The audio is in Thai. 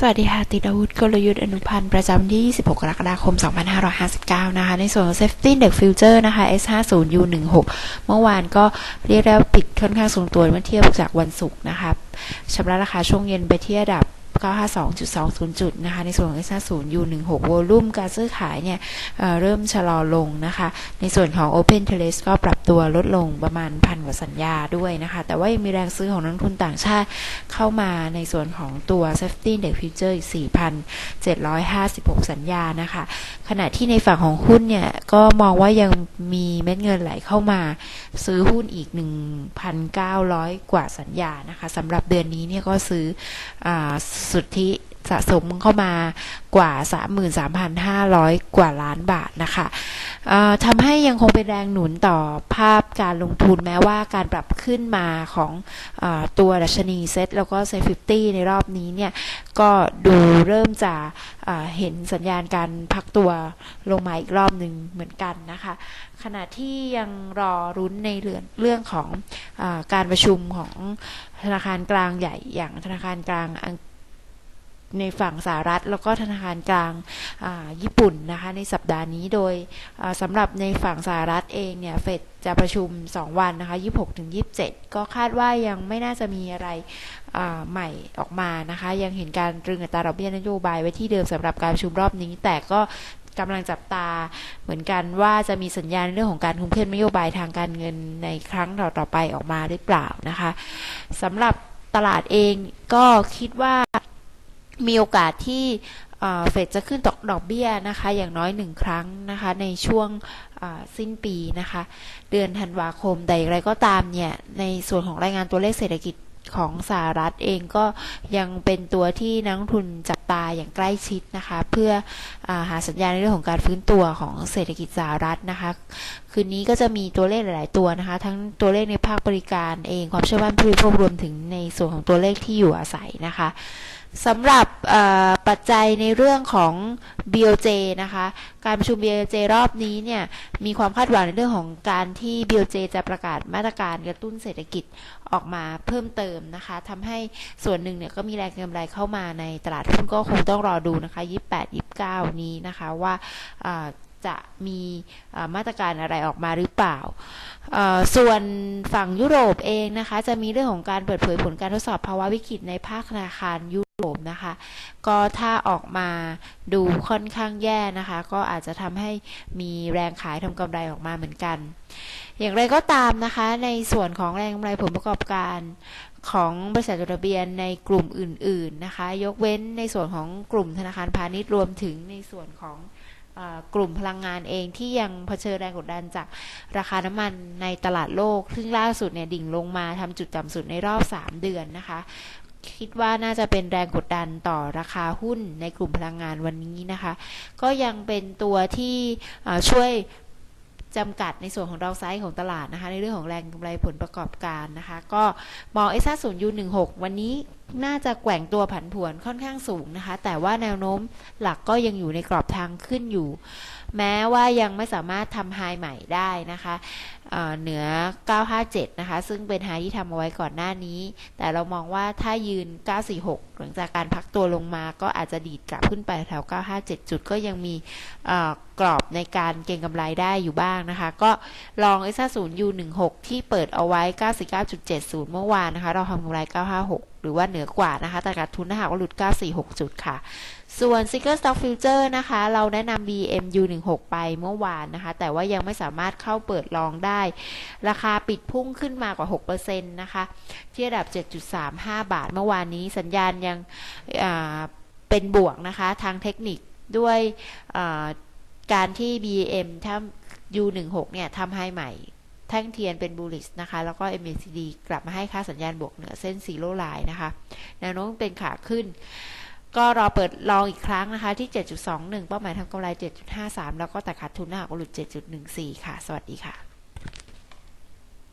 สวัสดีค่ะ ติดอาวุธกลยุทธ์อนุพันธ์ประจำวันที่ 26 กรกฎาคม 2559 นะคะ ในส่วนของ Safety Index Future นะคะ S50U16 เมื่อวานก็เรียกได้ว่าปิดค่อนข้างสูงตัวเมื่อเทียบจากวันศุกร์นะคะชำระราคาช่วงเย็นไปที่ระดับ 952.20 จุดนะคะ ในส่วนของ S50 U16 วอลุ่มการซื้อขายเนี่ยเเริ่มชะลอลงนะคะ ในส่วนของ Open t e r a c e ก็ปรับตัวลดลงประมาณพันกว่าสัญญาด้วยนะคะ แต่ว่ายังมีแรงซื้อของนักทุนต่างชาติเข้ามาในส่วนของตัว Safety Index Future อีก 4,756 สัญญานะคะ ขณะที่ในฝั่งของหุ้นเนี่ย ก็มองว่ายังมีเม็ดเงินไหลเข้ามา ซื้อหุ้นอีก 1,900 กว่าสัญญานะคะสำหรับเดือนนี้เนี่ยก็ซื้ออสุทธิสะสมเข้ามากว่า 33,500 กว่าล้านบาทนะคะทำให้ยังคงเป็นแรงหนุนต่อภาพการลงทุนแม้ว่าการปรับขึ้นมาของอตัวดัชนีเซ็ตแล้วก็เซ็ตฟิฟตี้ในรอบนี้เนี่ย ก็ดูเริ่มจะเห็นสัญญาณการพักตัวลงมาอีกรอบหนึ่งเหมือนกันนะคะ ขณะที่ยังรอรุ้นในเรื่องเรื่องของอการประชุมของธนาคารกลางใหญ่อย่างธนาคารกลางอัง ในฝั่งสหรัฐ แล้วก็ธนาคารกลางญี่ปุ่นนะคะในสัปดาห์นี้โดยสำหรับในฝั่งสหรัฐเองเนี่ยเฟดจะประชุม 2 วันนะคะ 26ถึง27 ก็คาดว่ายังไม่น่าจะมีอะไรใหม่ออกมานะคะ ยังเห็นการตรึงอัตราดอกเบี้ยนโยบายไว้ที่เดิมสำหรับการประชุมรอบนี้ แต่ก็กำลังจับตาเหมือนกันว่าจะมีสัญญาณเรื่องของการคุมเข้มนโยบายทางการเงินในครั้งต่อๆไปออกมาหรือเปล่านะคะสำหรับตลาดเองก็คิดว่า มีโอกาสที่เฟดจะขึ้นตกดอกเบี้ยนะคะ อย่างน้อยหนึ่งครั้งนะคะ ในช่วงสิ้นปีนะคะ เดือนธันวาคมแต่อย่างไรก็ตามเนี่ย ในส่วนของรายงานตัวเลขเศรษฐกิจของสหรัฐเองก็ยังเป็นตัวที่นักทุนจับตาอย่างใกล้ชิดนะคะ เพื่ออหาสัญญาณในเรื่องของการฟื้นตัวของเศรษฐกิจสหรัฐนะคะ คืนนี้ก็จะมีตัวเลขหลาย ๆ ตัวนะคะ ทั้งตัวเลขในภาคบริการเองความเชื่อมั่นผู้บริโภครวมถึงในส่วนของตัวเลขที่อยู่อาศัยนะคะ สำหรับปัจจัยในเรื่องของ BOJ นะคะ การประชุม BOJ รอบนี้เนี่ยมีความคาดหวังในเรื่องของการที่ BOJ จะประกาศมาตรการกระตุ้นเศรษฐกิจออกมาเพิ่มเติมนะคะทำให้ส่วนหนึ่งเนี่ยก็มีแรงกำไรเข้ามาในตลาดหุ้นก็คงต้องรอดูนะคะ 28 29 นี้นะคะว่า จะมีมาตรการอะไรออกมาหรือเปล่า ส่วนฝั่งยุโรปเองนะคะ จะมีเรื่องของการเปิดเผยผลการทดสอบภาวะวิกฤตในภาคธนาคารยุโรปนะคะ ก็ถ้าออกมาดูค่อนข้างแย่นะคะ ก็อาจจะทำให้มีแรงขายทำกำไรออกมาเหมือนกัน อย่างไรก็ตามนะคะ ในส่วนของแรงกำไรผลประกอบการของบริษัทจดทะเบียนในกลุ่มอื่น ๆ นะคะ ยกเว้นในส่วนของกลุ่มธนาคารพาณิชย์รวมถึงในส่วนของ กลุ่มพลังงานเองที่ยังเผชิญแรงกดดันจากราคาน้ำมันในตลาดโลก ซึ่งล่าสุดเนี่ยดิ่งลงมาทำจุดต่ำสุดในรอบ 3 เดือนนะคะ คิดว่าน่าจะเป็นแรงกดดันต่อราคาหุ้นในกลุ่มพลังงานวันนี้นะคะ ก็ยังเป็นตัวที่ช่วยจำกัดในส่วนของดาวไซด์ของตลาดนะคะ ในเรื่องของแรงกำไรผลประกอบการนะคะ ก็มองเอซ่าศูนย์ยูหนึ่งหกวันนี้ น่าจะแกว่งตัวผันผวนค่อนข้างสูงนะคะ แต่ว่าแนวโน้มหลักก็ยังอยู่ในกรอบทางขึ้นอยู่ แม้ว่ายังไม่สามารถทำไฮใหม่ได้นะคะเหนือ 957 นะคะ ซึ่งเป็นไฮที่ทำเอาไว้ก่อนหน้านี้ แต่เรามองว่าถ้ายืน 946 หลังจากการพักตัวลงมาก็อาจจะดีดกลับขึ้นไปแถว 957 จุดก็ยังมีกรอบในการเก็งกำไรได้อยู่บ้างนะคะ ก็ลอง s 0 u 1 6ที่เปิดเอาไว้ 99.70 เมื่อวานนะคะ เราทำกำไร 956หรือว่าเหนือกว่านะคะแต่ขาดทุนถ้าหากว่าหลุด 946 จุดค่ะ ส่วน s i g เกอร์สต็อกฟิวเจอร์นะคะ เราแนะนำ BMU16 ไปเมื่อวานนะคะ แต่ว่ายังไม่สามารถเข้าเปิดลองได้ ราคาปิดพุ่งขึ้นมากว่า 6%นะคะ ที่ระดับ 7.35 บาท เมื่อวานนี้สัญญาณยังเป็นบวกนะคะ ทางเทคนิคด้วยการที่ BM ถ้า U16 เนี่ยทำให้ใหม่ แท่งเทียนเป็นบูลิสนะคะ แล้วก็ MACD กลับมาให้ค่าสัญญาณบวกเหนือเส้นซีโร่ไลน์นะคะ แนวโน้มเป็นขาขึ้น ก็รอเปิดลองอีกครั้งนะคะ ที่ 7.21 เป้าหมายทำกำไร 7.53 แล้วก็แต่ขาดทุนหากหลุด 7.14 ค่ะ สวัสดีค่ะ